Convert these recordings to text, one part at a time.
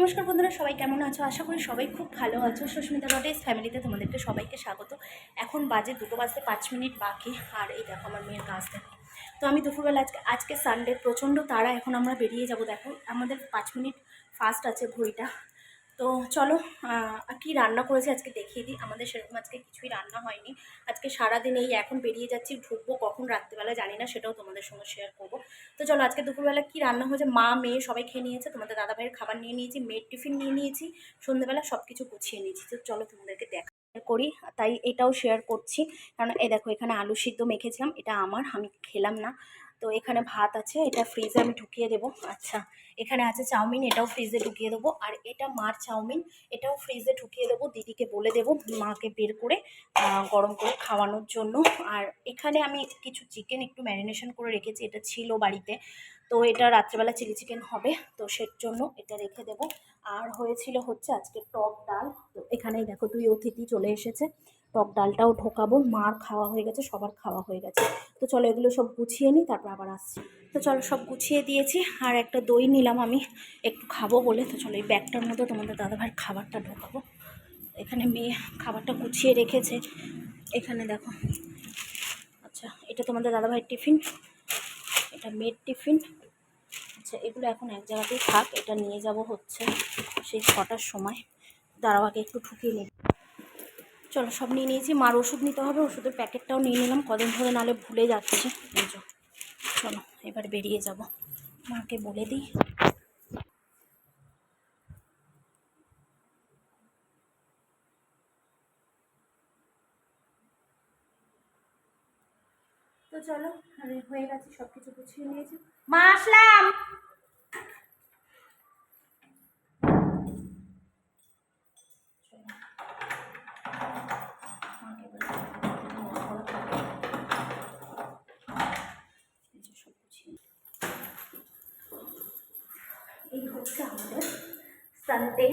নমস্কার বন্ধুরা, সবাই কেমন আছো? আশা করি সবাই খুব ভালো আছো। সুস্মিতা রটেস ফ্যামিলিতে তোমাদেরকে সবাইকে স্বাগত। এখন বাজে দুটো বাজতে পাঁচ মিনিট বাকি। আর এই দেখো আমার মেয়ের কাজ দেখো। তো আমি দুপুরবেলা আজকে আজকে সানডে প্রচণ্ড তারা এখন আমরা বেরিয়ে যাব, দেখো। আমাদের পাঁচ মিনিট ফাস্ট আছে ঘড়িটা। তো চলো কি রান্না করেছি আজকে দেখিয়ে দিই। আমাদের সেরকম আজকে কিছুই রান্না হয়নি। আজকে সারাদিন এই এখন বেরিয়ে যাচ্ছি, ঢুকবো কখন রাত্রিবেলা জানি না, সেটাও তোমাদের সঙ্গে শেয়ার করব। তো চলো, আজকে দুপুরবেলা কি রান্না হয়েছে, মা, মেয়ে সবাই খেয়ে নিয়েছে, তোমাদের দাদা ভাইয়ের খাবার নিয়ে নিয়েছি মেয়ের টিফিন নিয়ে নিয়েছি সন্ধ্যেবেলা সব কিছু গুছিয়ে নিয়েছি। তো চলো, তোমাদেরকে দেখা করি, তাই এটাও শেয়ার করছি। কারণ এই দেখো, এখানে আলু সিদ্ধ মেখেছিলাম, এটা আমার, আমি খেলাম না। তো এখানে ভাত আছে, এটা ফ্রিজে আমি ঢুকিয়ে দেবো। আচ্ছা এখানে আছে চাউমিন, এটাও ফ্রিজে ঢুকিয়ে দেবো। আর এটা মার চাউমিন, এটাও ফ্রিজে ঢুকিয়ে দেবো। দিদিকে বলে দেবো, মাকে বের করে গরম করে খাওয়ানোর জন্য। আর এখানে আমি কিছু চিকেন একটু ম্যারিনেশন করে রেখেছি, এটা ছিল বাড়িতে। তো এটা রাত্রেবেলা চিলি চিকেন হবে, তো সের জন্য এটা রেখে দেবো। আর হয়েছিল হচ্ছে আজকে টক ডাল। তো এখানেই দেখো দুই অতিথি চলে এসেছে। টক ডালটাও ঢোকাবো, মার খাওয়া হয়ে গেছে, সবার খাওয়া হয়ে গেছে। তো চলো এগুলো সব গুছিয়ে নিই, তারপর আবার আসছি। তো চলো সব গুছিয়ে দিয়েছি, আর একটা দই নিলাম আমি, একটু খাব বলে। তো চলো এই ব্যাগটার মধ্যে তোমাদের দাদাভাইয়ের খাবারটা ঢোকাবো। এখানে মেয়ে খাবারটা গুছিয়ে রেখেছে। এখানে দেখো আচ্ছা এটা তোমাদের দাদাভাইয়ের টিফিন, এটা মেয়ের টিফিন। আচ্ছা এগুলো এখন এক জায়গাতেই থাক, এটা নিয়ে যাব হচ্ছে সেই ছটার সময়। দাঁড়াও একটু ঠুকিয়ে নিই। চলো সব নিয়ে নিয়েছি। মার ওষুধ নিতে হবে, ওষুধের প্যাকেটটাও নিয়ে নিলাম। কদিন ধরে নালে ভুলে যাচ্ছে। যো। চলো, এবার বেরিয়ে যাব। মাকে বলে দিই। তো চলো, হয়ে গেছে সব কিছু গুছিয়ে নিয়েছি। মা, আসলাম! আমাদের সানডে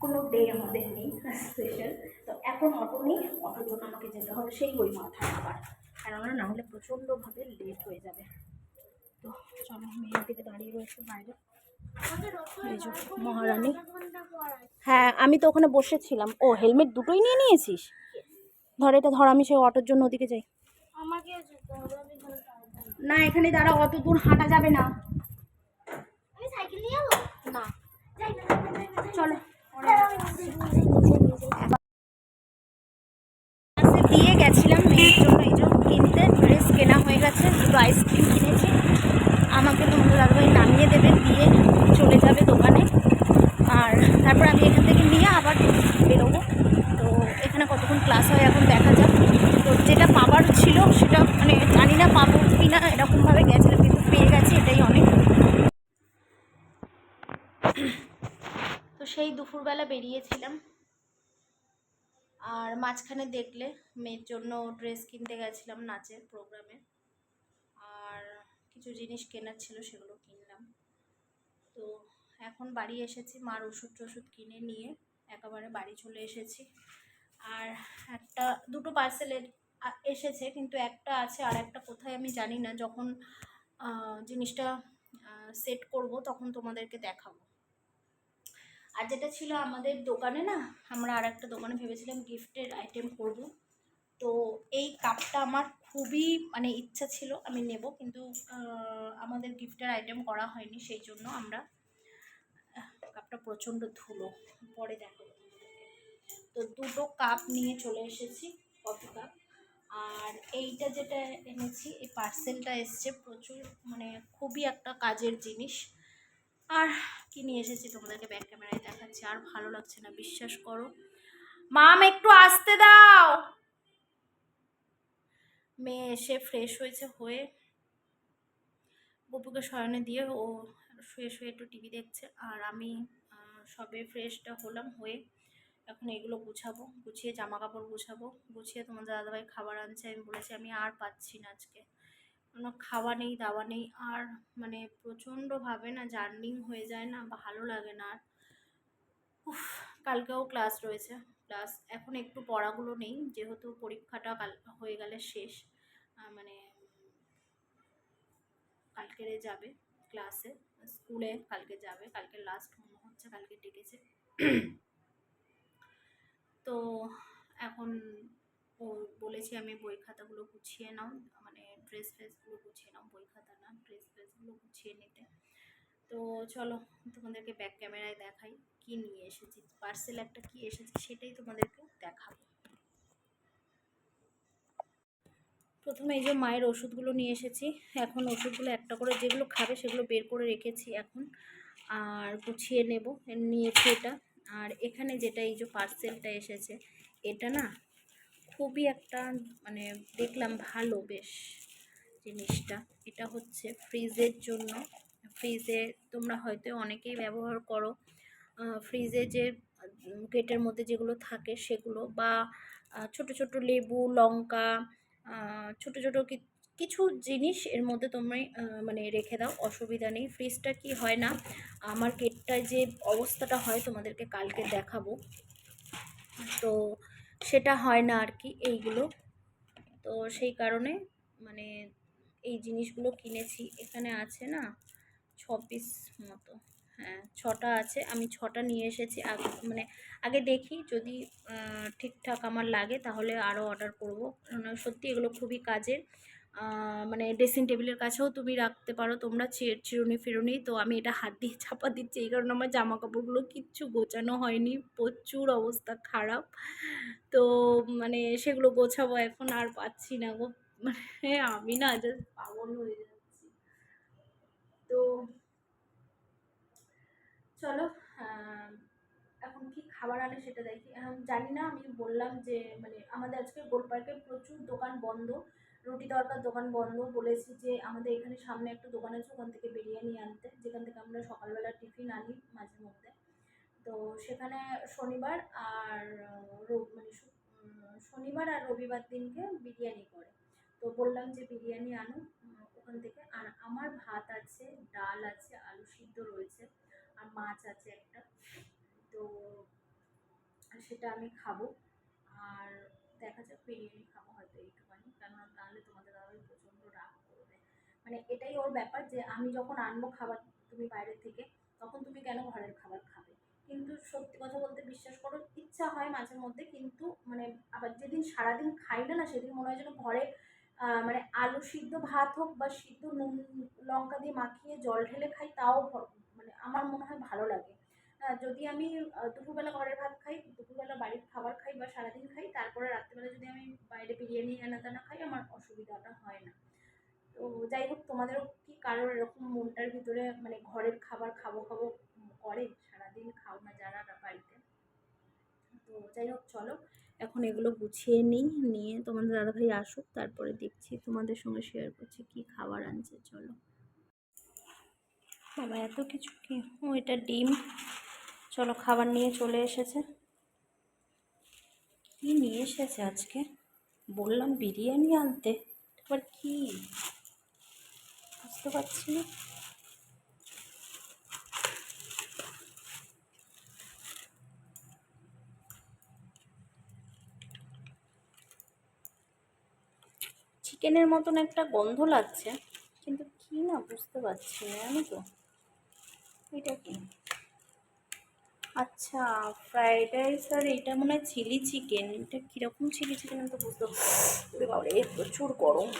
কোনো ডে আমাদের নেই স্পেশাল তো এখন অটো নেই অটোর জন্য আমাকে যেতে হবে সেই ওই মাথায় আবার। কেননা না হলে প্রচণ্ডভাবে লেট হয়ে যাবে। তো চলো মেয়ের দিকে দাঁড়িয়ে রয়েছে বাইরে। মহারানী। হ্যাঁ আমি তো ওখানে বসেছিলাম। ও হেলমেট দুটোই নিয়ে নিয়েছিস? ধর এটা ধর আমি সেই অটোর জন্য ওদিকে যাই। না। এখানে দাঁড়া অত দূর হাঁটা যাবে না। আমি সাইকেল নিয়ে না। চলো। দিয়ে গেছিলাম মেয়ের জন্য এই জন্য কিনতে ড্রেস কেনা হয়ে গেছে, দুটো আইসক্রিম কিনেছি। আমাকে তোমাদের দাদাভাই নামিয়ে দেবে, দিয়ে চলে যাবে দোকানে। আর তারপর আমি এখান থেকে নিয়ে আবার বেরোবো। তো এখানে কতক্ষণ ক্লাস হয় এখন দেখা যাক। তো যেটা পাবার ছিল সেটা মানে জানি না পাবো কি না এরকমভাবে গেছিলাম কিন্তু পেয়ে গেছি, এটাই অনেক। সেই দুপুরবেলা বেরিয়েছিলাম। আর মাঝখানে দেখলে মেয়ের জন্য ড্রেস কিনতে গেছিলাম নাচের প্রোগ্রামে। আর কিছু জিনিস কেনার ছিল সেগুলো কিনলাম। তো এখন বাড়ি এসেছি, মার ওষুধ টষুধ কিনে নিয়ে একেবারে বাড়ি চলে এসেছি। আর একটা, দুটো পার্সেলের এসেছে কিন্তু একটা আছে আর একটা কোথায় আমি জানি না। যখন জিনিসটা সেট করব তখন তোমাদেরকে দেখাবো। আর যেটা ছিল আমাদের দোকানে না, আমরা আর একটা দোকানে ভেবেছিলাম গিফটের আইটেম করব। তো এই কাপটা আমার খুবই মানে ইচ্ছা ছিল, আমি নেব কিন্তু আমাদের গিফটের আইটেম করা হয়নি, সেই জন্য আমরা কাপটা প্রচণ্ড ধুলো। পরে দেখো তো দুটো কাপ নিয়ে চলে এসেছি, কফি কাপ। আর এইটা যেটা এনেছি, এই পার্সেলটা এসছে প্রচুর মানে খুবই একটা কাজের জিনিস। আর কি নিয়ে এসেছি তোমাদেরকে ব্যাক ক্যামেরায় দেখাচ্ছি? আর ভালো লাগছে না, বিশ্বাস করো। মাম, একটু আসতে দাও। মেয়ে এসে ফ্রেশ হয়েছে হয়ে বপুকে শয়নে দিয়ে ও শুয়ে শুয়ে একটু টিভি দেখছে। আর আমি সবে ফ্রেশটা হলাম হয়ে এখন এগুলো গুছাবো। গুছিয়ে জামা কাপড় গুছাবো। গুছিয়ে তোমাদের দাদাভাই খাবার আনছে, আমি বলেছি আমি আর পাচ্ছি না আজকে। কোনো খাওয়া নেই, দাওয়া নেই, আর মানে প্রচণ্ডভাবে না জার্নিং হয়ে যায় না, ভালো লাগে না আর। উফ, কালকেও ক্লাস রয়েছে, ক্লাস এখন একটু পড়াগুলো নেই, যেহেতু পরীক্ষাটা কাল, হয়ে গেলে শেষ মানে কালকেরে যাবে ক্লাসে, স্কুলে কালকে যাবে, কালকে লাস্ট মনে হচ্ছে কালকে ডেকেছে। তো এখন ও বলেছে আমি বই খাতাগুলো গুছিয়ে নাও মানে ড্রেস ফ্রেসগুলো গুছিয়ে নাও, বই খাতা না ড্রেস ফ্রেসগুলো গুছিয়ে নিতে। তো চলো, তোমাদেরকে ব্যাক ক্যামেরায় দেখাই কি নিয়ে এসেছি পার্সেল একটা কি এসেছে সেটাই তোমাদেরকে দেখাবো। প্রথমে এই যে মায়ের ওষুধগুলো নিয়ে এসেছি, এখন ওষুধগুলো একটা করে যেগুলো খাবে সেগুলো বের করে রেখেছি এখন, আর গুছিয়ে নেব, নিয়েছি এটা। আর এখানে যেটা এই যে পার্সেলটা এসেছে, এটা না খুবই একটা মানে দেখলাম ভালো বেশ জিনিসটা। এটা হচ্ছে ফ্রিজের জন্য। ফ্রিজে তোমরা হয়তো অনেকেই ব্যবহার করো ফ্রিজে যে গেটের মধ্যে যেগুলো থাকে সেগুলো বা ছোট ছোট লেবু, লঙ্কা ছোট ছোট কিছু জিনিস এর মধ্যে তোমরা মানে রেখে দাও, অসুবিধা নেই। ফ্রিজটা কি হয় না, আমার কেকটায় যে অবস্থাটা হয় তোমাদেরকে কালকে দেখাবো। তো সেটা হয় না আর কি এইগুলো। তো সেই কারণে মানে এই জিনিসগুলো কিনেছি। এখানে আছে না ছ পিস মতো। হ্যাঁ ছটা আছে। আমি ছটা নিয়ে এসেছি। আগে মানে আগে দেখি যদি ঠিকঠাক আমার লাগে তাহলে আরও অর্ডার করব। সত্যি এগুলো খুবই কাজের। মানে ড্রেসিং টেবিলের কাছেও তুমি রাখতে পারো, তোমরা চিরুনি ফিরুনি। তো আমি এটা হাত দিয়ে চাপা দিচ্ছি, এই কারণে আমার জামা কাপড়গুলো কিচ্ছু গোছানো হয়নি, প্রচুর অবস্থা খারাপ। তো মানে সেগুলো গোছাবো এখন, আর পাচ্ছি না গো। মানে আমি না জাস্ট পাগল হয়ে যাচ্ছি। তো চলো এখন কি খাবার আনে সেটা দেখি। জানি না, আমি বললাম যে মানে আমাদের আজকে গোল পার্কে প্রচুর দোকান বন্ধ। রুটি তরকার দোকান বন্ধ বলেছি যে আমাদের এখানে সামনে একটা দোকান আছে, ওখান থেকে বিরিয়ানি আনতে। যেখান থেকে আমরা সকালবেলা টিফিন আনি মাঝে মধ্যে। তো সেখানে শনিবার আর মানে শনিবার আর রবিবার দিনকে বিরিয়ানি করে। তো বললাম যে বিরিয়ানি আনো ওখান থেকে। আর আমার ভাত আছে, ডাল আছে, আলু সিদ্ধ রয়েছে, আর মাছ আছে একটা। তো সেটা আমি খাব। আর দেখা যাক বিরিয়ানি খাব হয়তো এইটুখানি কেননা তাহলে তোমাদের দাদাই প্রচণ্ড রাগ করবে। মানে এটাই ওর ব্যাপার যে আমি যখন আনব খাবার তুমি বাইরে থেকে, তখন তুমি কেন ঘরের খাবার খাবে? কিন্তু সত্যি কথা বলতে বিশ্বাস করো, ইচ্ছা হয় মাঝে মধ্যে, কিন্তু মানে আবার যেদিন সারাদিন খাই না না সেদিন মনে হয় যেন ঘরে মানে আলু সিদ্ধ ভাত হোক বা সিদ্ধ নুন, লঙ্কা দিয়ে মাখিয়ে জল ঢেলে খাই, তাও মানে আমার মনে হয় ভালো লাগে। যদি আমি দুপুরবেলা ঘরের ভাত খাই, দুপুরবেলা বাড়ির খাবার খাই বা সারাদিন খাই, তারপরে রাত্রেবেলা যদি আমি বাইরে বিরিয়ানি আনা টানা খাই, আমার অসুবিধাটা হয় না। তো যাই হোক, তোমাদেরও কি কারোর এরকম মনটার ভিতরে মানে ঘরের খাবার খাব খাব করে? সারাদিন খাও না যারা বাড়িতে। তো যাই হোক, চলো, এখন এগুলো গুছিয়ে নিই, নিয়ে তোমাদের দাদাভাই আসুক, তারপরে দেখছি তোমাদের সঙ্গে শেয়ার করছি কি খাবার আনছে, চলো। বাবা, এত কিছু কি? ও, এটা ডিম। চলো খাবার নিয়ে চলে এসেছে। কি নিয়ে এসেছে আজকে? বললাম বিরিয়ানি আনতে। এবার কি? বুঝতে পারছি না। চিকেনের মতন একটা গন্ধ লাগছে, কিন্তু কি না বুঝতে পারছি না আমি তো? এটা কি? আচ্ছা ফ্রাইড রাইস আর এটা মনে হয় চিলি চিকেন এটা কীরকম চিলি চিকেন আমি তো বুঝতে ওরে বাবা রে প্রচুর গরম।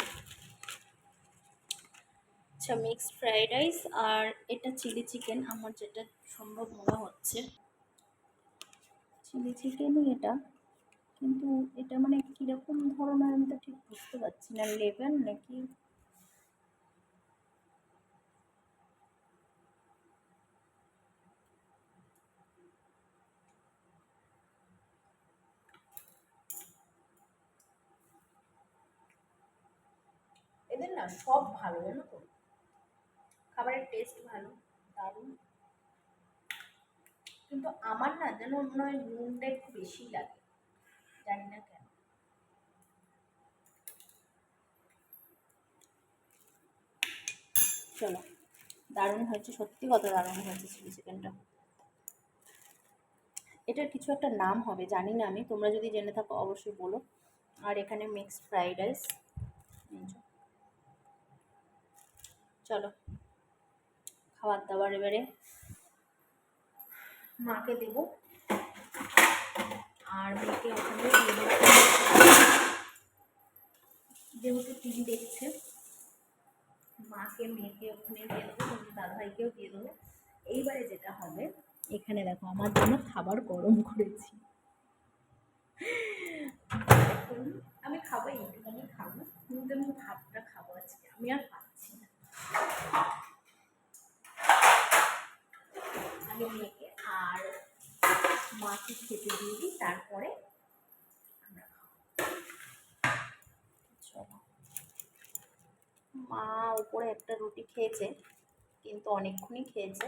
আচ্ছা মিক্সড ফ্রাইড রাইস আর এটা চিলি চিকেন আমার যেটা সম্ভব মনে হচ্ছে। চিলি চিকেনই এটা, কিন্তু এটা মানে কীরকম ধরনের আমি তো ঠিক বুঝতে পারছি না। লেবেন নাকি না, সব ভালো, জানো তো? খাবারের টেস্ট ভালো, দারুণ। কিন্তু আমার না যেন মনে হয় নুনটা একটু বেশি লাগে, জানি না কেন। চলো, দারুণ হয়েছে, সত্যি কথা দারুণ হয়েছে চিলি চিকেনটা এটার কিছু একটা নাম হবে, জানি না আমি, তোমরা যদি জেনে থাকো অবশ্যই বলো। আর এখানে মিক্সড ফ্রাইড রাইস চলো। খাবার দাবার এবারে মাকে দেব। আর মেয়েকে ওখানে যেহেতু টিভি দেখছে, মাকে, মেয়েকে ওখানে দিয়ে দেবো তোমাদের দাদাভাইকেও দিয়ে দেবো। এইবারে যেটা হবে, এখানে দেখো, আমার জন্য খাবার গরম করেছি। আমি খাব এইটুখানি খাব কিন্তু আমি ভাতটা খাব আজকে আমি আর পাচ্ছি না আগে মেয়েকে আর মাকে খেতে দিয়ে দিই তারপরে আমরা খাব চলো মা উপরে একটা রুটি খেয়েছে, কিন্তু অনেকক্ষণই খেয়েছে।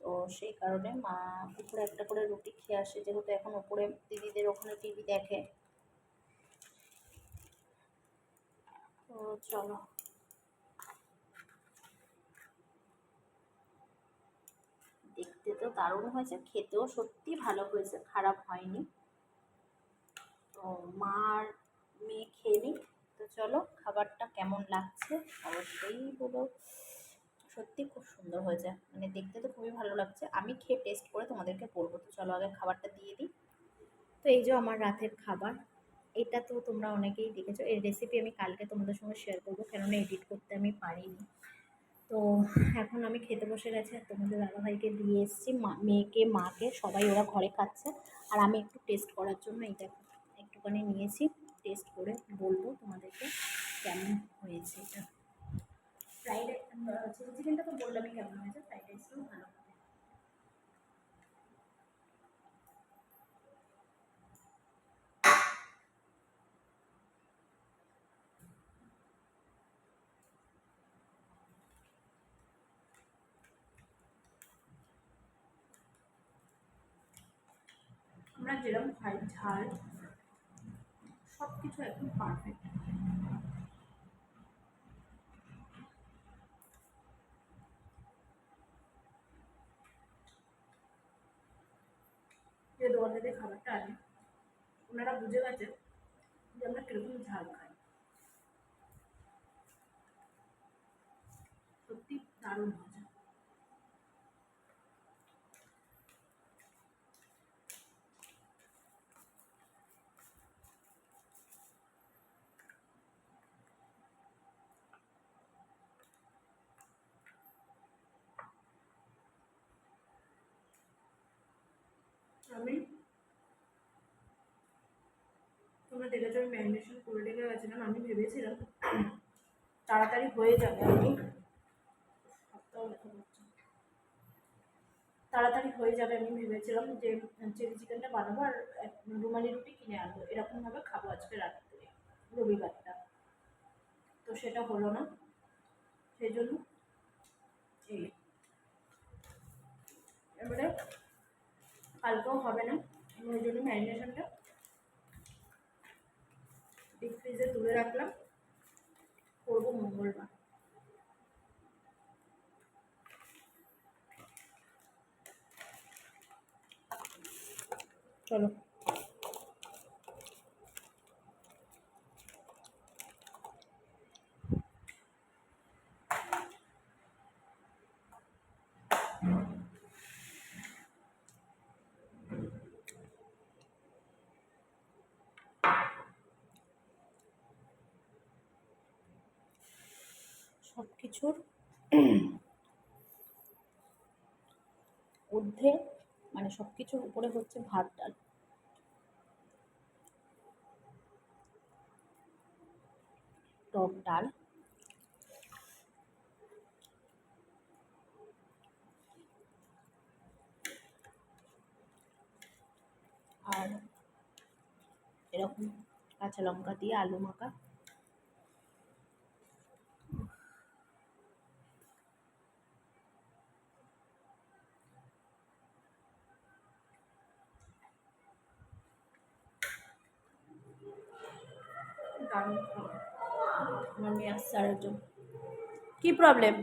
তো সেই কারণে মা উপরে একটা করে রুটি খেয়ে আসে, যেহেতু এখন উপরে দিদিদের ওখানে টিভি দেখে। তো চলো। দেখতে তো দারুণ হয়েছে, খেতেও সত্যি ভালো হয়েছে, খারাপ হয়নি। তো মার মেয়ে খেয়ে নিক। তো চলো, খাবারটা কেমন লাগছে অবশ্যই বলো। সত্যি খুব সুন্দর হয়েছে মানে দেখতে তো খুবই ভালো লাগছে। আমি খেয়ে টেস্ট করে তোমাদেরকে বলব। তো চলো, আগে খাবারটা দিয়ে দিই। তো এই যে আমার রাতের খাবার, এটা তো তোমরা অনেকেই দেখেছ। এই রেসিপি আমি কালকে তোমাদের সঙ্গে শেয়ার করব, কেননা এডিট করতে আমি পারিনি। তো এখন আমি খেতে বসে গেছি আর তোমাদের দাদাভাইকে দিয়ে এসেছি, মা, মেয়েকে, মাকে, সবাই ওরা ঘরে খাচ্ছে। আর আমি একটু টেস্ট করার জন্য এইটা একটুখানি নিয়েছি। টেস্ট করে বলব তোমাদেরকে কেমন হয়েছে এটা। ফ্রাইড চিলি চিকেনটা তো বললামই কেমন হয়েছে ফ্রাইড রাইসটাও ভালো আমরা যেরকম খাই ঝাল সব কিছু একদম পারফেক্ট যে দোকান থেকে খাবারটা আনে ওনারা বুঝে গেছে যে আমরা কীরকম ঝাল খাই। সত্যি দারুণ মজা আমি তোমরা দেখেছ আমি ম্যারিনেশন করে রেখে গেছিলাম আমি ভেবেছিলাম তাড়াতাড়ি হয়ে যাবে আমি। তাড়াতাড়ি হয়ে যাবে আমি ভেবেছিলাম যে চিলি চিকেনটা বানাবো আর রুমালি রুটি কিনে আনব। এরকমভাবে খাব আজকে রাত্রে, রবিবারটা। তো সেটা হলো না। সেই জন্য এই। এবারে কালকেও হবে না। ওই জন্য ম্যারিনেশনটা ডিপ ফ্রিজে তুলে রাখলাম। করব মঙ্গলবার। চলো। সব কিছুর ঊর্ধ্বে মানে সব কিছুর উপরে হচ্ছে ভাত, ডাল। টক ডাল। আর এরকম কাঁচা লঙ্কা দিয়ে আলু মাখা। আমার কি প্রবলেম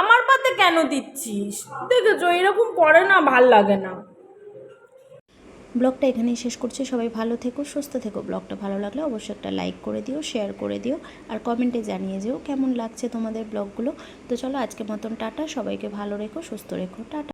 আমার পাতে কেন দিচ্ছিস? দেখেছ, এরকম পরে না, ভালো লাগে না। ব্লগটা এখানেই শেষ করছি। সবাই ভালো থেকো, সুস্থ থেকো। ব্লগটা ভালো লাগলে অবশ্যই একটা লাইক করে দিও শেয়ার করে দিও, আর কমেন্টে জানিয়ে যেও কেমন লাগছে তোমাদের ব্লগগুলো। তো চলো আজকে মতন টাটা। সবাইকে ভালো রেখো, সুস্থ রেখো। টাটা।